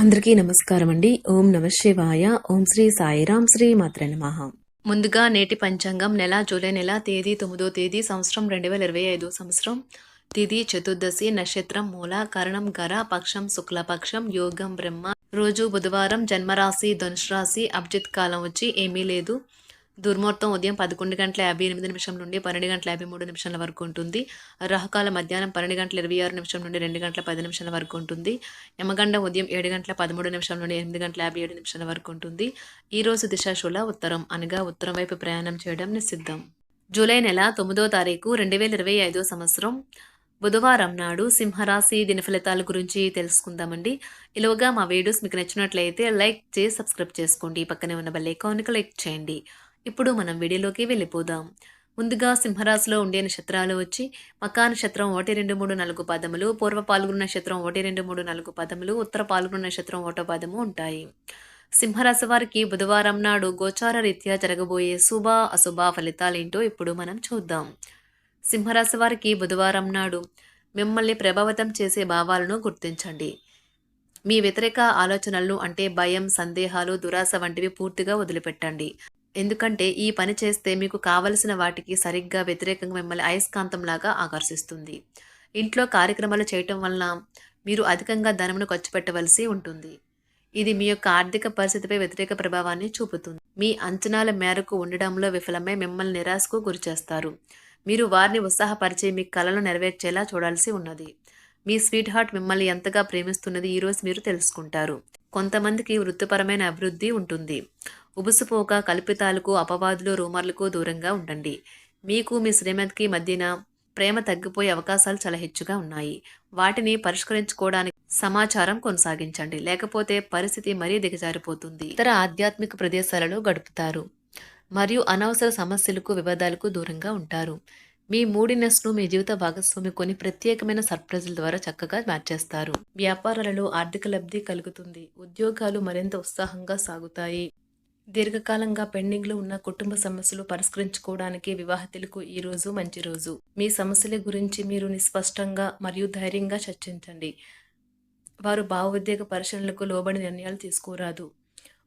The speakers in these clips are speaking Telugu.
అందరికీ నమస్కారం అండి ఓం నమ శివాయ. ఓం శ్రీ సాయిరాం శ్రీ మాత్ర నమః. ముందుగా నేటి పంచాంగం నెల జూలై నెల తేదీ తొమ్మిదో తేదీ సంవత్సరం రెండు వేల ఇరవై ఐదో సంవత్సరం. తిథి చతుర్దశి నక్షత్రం మూల కరణం గర పక్షం శుక్లపక్షం యోగం బ్రహ్మ. రోజు బుధవారం జన్మరాశి ధనుష్ రాశి అభిజిత్ కాలం వచ్చి ఏమీ లేదు. దుర్ముహూర్తం ఉదయం పదకొండు గంటల యాభై ఎనిమిది నిమిషం నుండి పన్నెండు గంటల యాభై మూడు నిమిషాల వరకు ఉంటుంది. రహకాల మధ్యాహ్నం పన్నెండు గంటల ఇరవై ఆరు నిమిషం నుండి రెండు గంటల పది నిమిషాల వరకు ఉంటుంది. యమగండ ఉదయం ఏడు గంటల పదమూడు నిమిషం నుండి ఎనిమిది గంటల యాభై ఏడు నిమిషాల వరకు ఉంటుంది. ఈ రోజు దిశాశూల ఉత్తరం అనగా ఉత్తరం వైపు ప్రయాణం చేయడం నిషిద్ధం జూలై నెల తొమ్మిదో తారీఖు రెండు వేల ఇరవై ఐదో సంవత్సరం. బుధవారం నాడు సింహరాశి దినఫలితాల గురించి తెలుసుకుందామండి. ఇలాగా మా వీడియోస్ మీకు నచ్చినట్లయితే లైక్ చేసి సబ్స్క్రైబ్ చేసుకోండి. పక్కనే ఉన్న బెల్ ఐకాన్కి లైక్ చేయండి. ఇప్పుడు మనం వీడియోలోకి వెళ్ళిపోదాం. ముందుగా సింహరాశిలో ఉండే నక్షత్రాలు వచ్చి మకా నక్షత్రం ఒకటి రెండు మూడు నాలుగు పదములు పూర్వ పాల్గొన్న నక్షత్రం ఒకటి రెండు మూడు నాలుగు పదములు ఉత్తర పాల్గొన్న నక్షత్రం ఒకటో పదము ఉంటాయి. సింహరాశి వారికి బుధవారం నాడు గోచార రీత్యా జరగబోయే శుభ అశుభ ఫలితాలేంటో ఇప్పుడు మనం చూద్దాం. సింహరాశి వారికి బుధవారం నాడు మిమ్మల్ని ప్రభావితం చేసే భావాలను గుర్తించండి. మీ వ్యతిరేక ఆలోచనలను అంటే భయం సందేహాలు దురాశ వంటివి పూర్తిగా వదిలిపెట్టండి. ఎందుకంటే ఈ పని చేస్తే మీకు కావలసిన వాటికి సరిగ్గా వ్యతిరేకంగా మిమ్మల్ని అయస్కాంతంలాగా ఆకర్షిస్తుంది. ఇంట్లో కార్యక్రమాలు చేయటం వలన మీరు అధికంగా ధనమును ఖర్చు పెట్టవలసి ఉంటుంది. ఇది మీ యొక్క ఆర్థిక పరిస్థితిపై వ్యతిరేక ప్రభావాన్ని చూపుతుంది. మీ అంచనాల మేరకు ఉండడంలో విఫలమై మిమ్మల్ని నిరాశకు గురిచేస్తారు మీరు వారిని ఉత్సాహపరిచే మీ కళలను నెరవేర్చేలా చూడాల్సి ఉన్నది. మీ స్వీట్ హార్ట్ మిమ్మల్ని ఎంతగా ప్రేమిస్తున్నది ఈరోజు మీరు తెలుసుకుంటారు. కొంతమందికి వృత్తిపరమైన అభివృద్ధి ఉంటుంది. ఉబుసుపోక కల్పితాలకు అపవాదులు రూమర్లకు దూరంగా ఉండండి. మీకు మీ శ్రీమతికి మధ్యన ప్రేమ తగ్గిపోయే అవకాశాలు చాలా హెచ్చుగా ఉన్నాయి. వాటిని పరిష్కరించుకోవడానికి సమాచారం కొనసాగించండి. లేకపోతే పరిస్థితి మరీ దిగజారిపోతుంది. ఇతర ఆధ్యాత్మిక ప్రదేశాలలో గడుపుతారు. మరియు అనవసర సమస్యలకు వివాదాలకు దూరంగా ఉంటారు. మీ మూడినెస్ను మీ జీవిత భాగస్వామి కొన్ని ప్రత్యేకమైన సర్ప్రైజుల ద్వారా చక్కగా మార్చేస్తారు వ్యాపారాలలో ఆర్థిక లబ్ధి కలుగుతుంది. ఉద్యోగాలు మరింత ఉత్సాహంగా సాగుతాయి. దీర్ఘకాలంగా పెండింగ్లో ఉన్న కుటుంబ సమస్యలు పరిష్కరించుకోవడానికి వివాహితులకు ఈ రోజు మంచి రోజు. మీ సమస్యల గురించి మీరు నిస్పష్టంగా మరియు ధైర్యంగా చర్చించండి. వారు భావోద్వేగ పరిశీలనలకు లోబడి నిర్ణయాలు తీసుకోరాదు.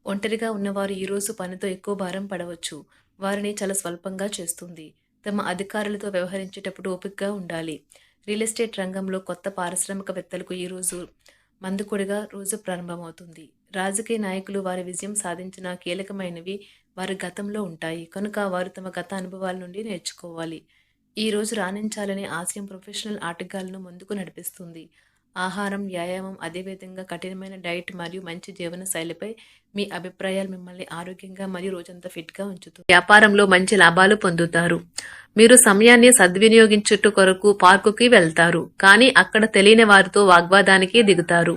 ఒంటరిగా ఉన్నవారు ఈరోజు పనితో ఎక్కువ భారం పడవచ్చు. వారిని చాలా స్వల్పంగా చేస్తుంది. తమ అధికారులతో వ్యవహరించేటప్పుడు ఓపికగా ఉండాలి. రియల్ ఎస్టేట్ రంగంలో కొత్త పారిశ్రామికవేత్తలకు ఈరోజు మందుకొడిగా రోజు ప్రారంభమవుతుంది. రాజకీయ నాయకులు వారి విజయం సాధించిన కీలకమైనవి వారి గతంలో ఉంటాయి. కనుక వారు తమ గత అనుభవాల నుండి నేర్చుకోవాలి. ఈ రోజు రాణించాలనే ఆశయం ప్రొఫెషనల్ ఆటగాళ్ళను ముందుకు నడిపిస్తుంది. ఆహారం వ్యాయామం అదేవిధంగా కఠినమైన డైట్ మరియు మంచి జీవన శైలిపై మీ అభిప్రాయాలు మిమ్మల్ని ఆరోగ్యంగా మరియు రోజంతా ఫిట్గా ఉంచుతుంది. వ్యాపారంలో మంచి లాభాలు పొందుతారు. మీరు సమయాన్ని సద్వినియోగించుట కొరకు పార్కుకి వెళ్తారు. కానీ అక్కడ తెలియని వారితో వాగ్వాదానికి దిగుతారు.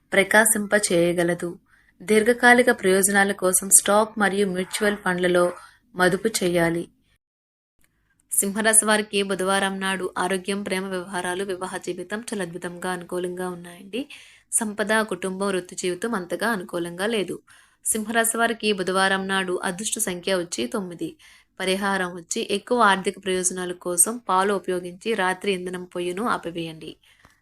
ప్రకాశింప చేయగలదు దీర్ఘకాలిక ప్రయోజనాల కోసం స్టాక్ మరియు మ్యూచువల్ ఫండ్లలో మదుపు చేయాలి. సింహరాశి వారికి బుధవారం నాడు ఆరోగ్యం ప్రేమ వ్యవహారాలు వివాహ జీవితం చాలా అద్భుతంగా అనుకూలంగా ఉన్నాయండి. సంపద కుటుంబం వృత్తి జీవితం అంతగా అనుకూలంగా లేదు. సింహరాశి వారికి బుధవారం నాడు అదృష్ట సంఖ్య వచ్చి తొమ్మిది. పరిహారం వచ్చి ఎక్కువ ఆర్థిక ప్రయోజనాల కోసం పాలు ఉపయోగించి రాత్రి ఇంధనం పొయ్యిను ఆపివేయండి.